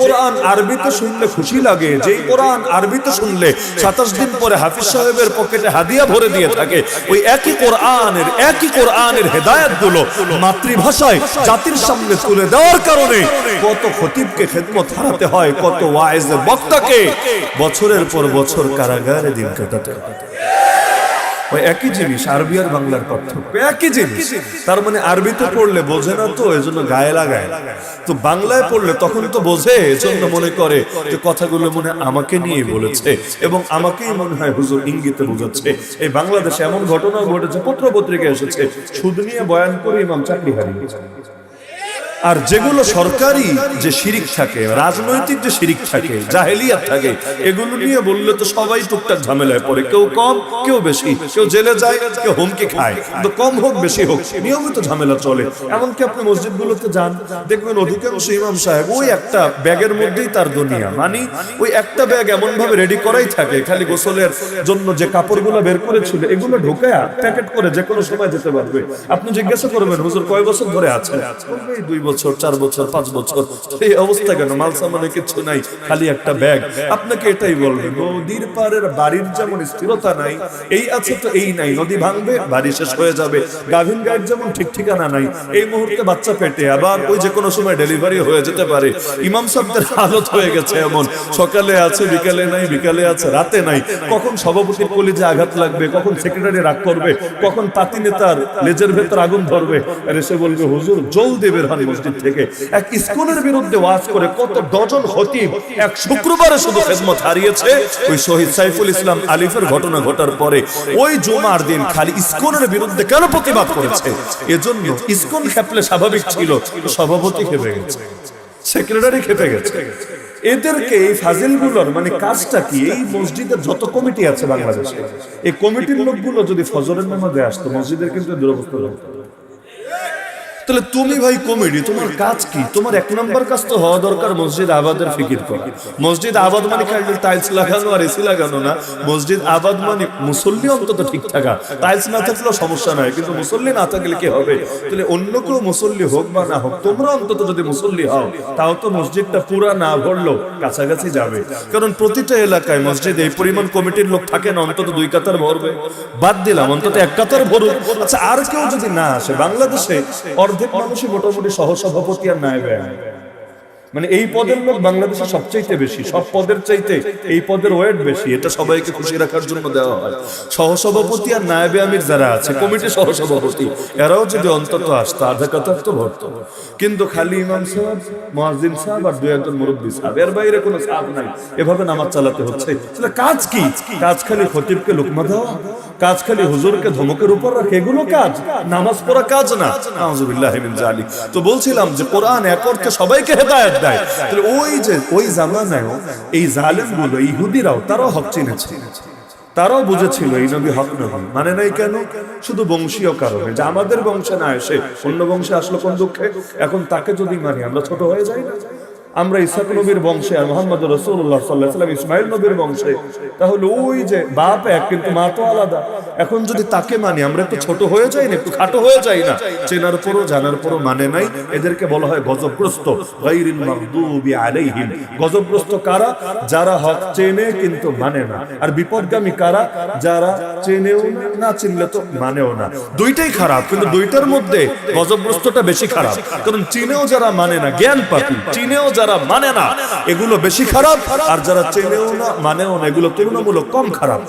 কোরআন আরবিতে শুনলে খুশি লাগে, যেই কোরআন আরবিতে শুনলে সাতাশ দিন পরে হাফিজ সাহেবের পকেটে হাদিয়া ভরে দিয়ে থাকে, ওই একই কোরআনের একই কোরআনের হেদায়তগুলো মাতৃভাষায় জাতির সামনে তুলে দেওয়ার কারণে কত খতিবকে খেদমত হারাতে হয়, কত ওয়াইজের বক্তাকে বছরের পর বছর কারাগারে দিন কাটাতে হয়। ওই একই জিনিস, আরবি আর বাংলার পার্থক্য। একই জিনিস। তার মানে পড়লে বোঝে না তো এজন্য গায়ে লাগায়। তো বাংলায় পড়লে তখন তো বোঝে এজন্য মনে করে যে কথাগুলো মনে আমাকে নিয়ে বলেছে এবং আমাকেই মনে হয় হুজুর ইঙ্গিতে বোঝাচ্ছে। এই বাংলাদেশে এমন ঘটনাও ঘটেছে পত্র পত্রিকা এসেছে। সুদ নিয়ে বয়ান করে ইমাম চাকরি হারিয়েছে আর যেগুলো সরকারি যে শিরিক থাকে, রাজনৈতিক যে শিরিক থাকে, জাহেলিয়াত থাকে, এগুলো নিয়ে বললে তো সবাই টুকটাক ঝামেলায় পড়ে। কেউ কম, কেউ বেশি। কেউ জেলে যায়, কেউ হুমকি খায়। তো কম হোক, বেশি হোক, নিয়মিত ঝামেলা চলে। এমনকি আপনি মসজিদগুলোতে যান, দেখবেন অধিকাংশ ইমাম সাহেব ওই একটা ব্যাগের মধ্যেই তার দুনিয়া। মানে ওই একটা ব্যাগ এমন ভাবে রেডি করাই থাকে, খালি গোসলের জন্য যে কাপড়গুলো বের করেছিল, এগুলো ঢোকায়া প্যাকেট করে যে কোনো সময় যেতে পারবে। আপনি জিজ্ঞাসা করবেন, হুজুর, কয় বছর ধরে "এই দুই বছর, চার বছর, পাঁচ বছর, এই অবস্থা কেন? মাল সামানে কিছু নাই, খালি একটা ব্যাগ। আপনাকে এটাই বলবে, নদীর পারের বাড়ির যেমন স্থিরতা নাই, এই আছে তো এই নাই, নদী ভাঙবে, বাড়ি শেষ হয়ে যাবে গাভিন গায়ের যেমন ঠিক ঠিকানা নাই, এই মুহূর্তে বাচ্চা পেটে, আবার ওই যে কোনো সময় ডেলিভারি হয়ে যেতে পারে। ইমাম সাহেবদের হালত হয়ে গেছে এমন, সকালে আছে, বিকালে নাই, বিকালে আছে, রাতে নাই, কখন সভাপতির কলিজে আঘাত লাগবে, কখন সেক্রেটারি রাগ করবে, কখন পাতি নেতার লেজের ভেতর আগুন ধরবে, আর এসে বলবে, হুজুর, জলদি বের হন মসজিদ থেকে এক স্কুলের বিরুদ্ধে ওয়াজ করে কত ডজন খতিব এক শুক্রবারে শুধু খেদমত হারিয়েছে। ওই শহীদ সাইফুল ইসলাম আলিফের ঘটনা ঘটার পরে ওই জুমার দিন খালি ইস্কনের বিরুদ্ধে কেন প্রতিবাদ করেছে? এজন্য ইস্কন খেপলে স্বাভাবিক ছিল, সভাপতি খেপে গেছে, সেক্রেটারি খেপে গেছে। এদেরকে এই ফাজিলগুলোর মানে কাজটা কি? এই মসজিদের যত কমিটি আছে বাংলাদেশে, এই কমিটির লোকগুলো যদি ফজরের নামাজে আসতো, মসজিদের কিন্তু দুরবস্থা হতো। তাহলে তুমি ভাই কমেডি তোমার কাজ কি? তোমার এক নম্বর কাজ তো হওয়া দরকার মসজিদ আবাদের ফিকির করা। মসজিদ আবাদ মানে টাইলস লাগানো আর এসি লাগানো না? মসজিদ আবাদ মানে মুসল্লি অন্তত ঠিক থাকা। টাইলস না থাকলেও সমস্যা নাই, কিন্তু মুসল্লি না থাকলে কি হবে? তাহলে অন্য কেউ মুসল্লি হোক বা না হোক, তোমরা অন্তত যদি মুসল্লি হও, তাও তো মসজিদটা পুরা না ভরলো কাছাকাছি যাবে। কারণ প্রতিটা এলাকায় মসজিদ এই পরিমাণ কমিটির লোক থাকে না, অন্তত দুই কাতার ভরবে। বাদ দিলাম, অন্তত এক কাতার ভরুক। আচ্ছা আর কেউ যদি না আসে, বাংলাদেশে অর্ধেক মানুষই মোটামুটি সহসভাপতি আর নায়ব মানে এই পদের লোক বাংলাদেশে সবচাইতে বেশি, সব পদের চাইতে এই পদের ওয়েট বেশি, এটা সবাইকে খুশি রাখার জন্য দেওয়া হয়। সহসভাপতি আর নায়েবে আমির যারা আছে, কমিটি সহসভাপতি এরাও যদি অন্তত আসতো, আধা কাতার তো ভরত। কিন্তু খালি ইমাম সাহেব মহাজিন সাহেব আর দুই একজন মুরব্বী সাহেব, এর বাইরে কোনো সাহেব নাই। এভাবে নামাজ চালাতে হচ্ছে। কাজ কি? কাজ খালি খতিবকে লুকমা দেওয়া? কাজ খালি হুজুরকে ধমকের উপর রাখে, এগুলো কাজ। নামাজ পড়া কাজ না। তো বলছিলাম যে কোরআন এক অর্থে সবাইকে দেয়। তাহলে ওই যে, ওই এই জালেমগুলো, ইহুদিরাও, তারাও হক চিনেছে। তারাও বুঝেছিল এই নবী হক নবী। মানে নাই কেন? শুধু বংশীয় কারণে। যে আমাদের বংশে না এসে অন্য বংশে আসলো কোন দুঃখে? এখন তাকে যদি মানি, আমরা ছোট হয়ে যাই না? আমরা ইসাক নবীর বংশে আর মোহাম্মদ রসুল্লাহ সাল্লাহ সাল্লাম ইসমাইল নবীর বংশে। তাহলে ওই যে বাপ এক কিন্তু মা তো আলাদা। এখন যদি তাকে মানি আমরা একটু ছোট হয়ে যাই না একটু খাটো হয়ে যাই না? চেনার পরও জানার পরও মানে নাই। এদেরকে বলা হয় গজবগ্রস্ত। গজবগ্রস্ত কারা? যারা হক চেনে কিন্তু মানে না। আর বিপদগামী কারা? যারা চেনেও না, চিনলে তো মানেও না। দুইটাই খারাপ কিন্তু দুইটার মধ্যে গজবগ্রস্তটা বেশি খারাপ। কারণ চিনেও যারা মানে না জ্ঞান পাপি চিনেও যারা মানে না, এগুলো বেশি খারাপ, আর যারা চেনেও না, মানেও না, এগুলো তুলনামূলক কম খারাপ।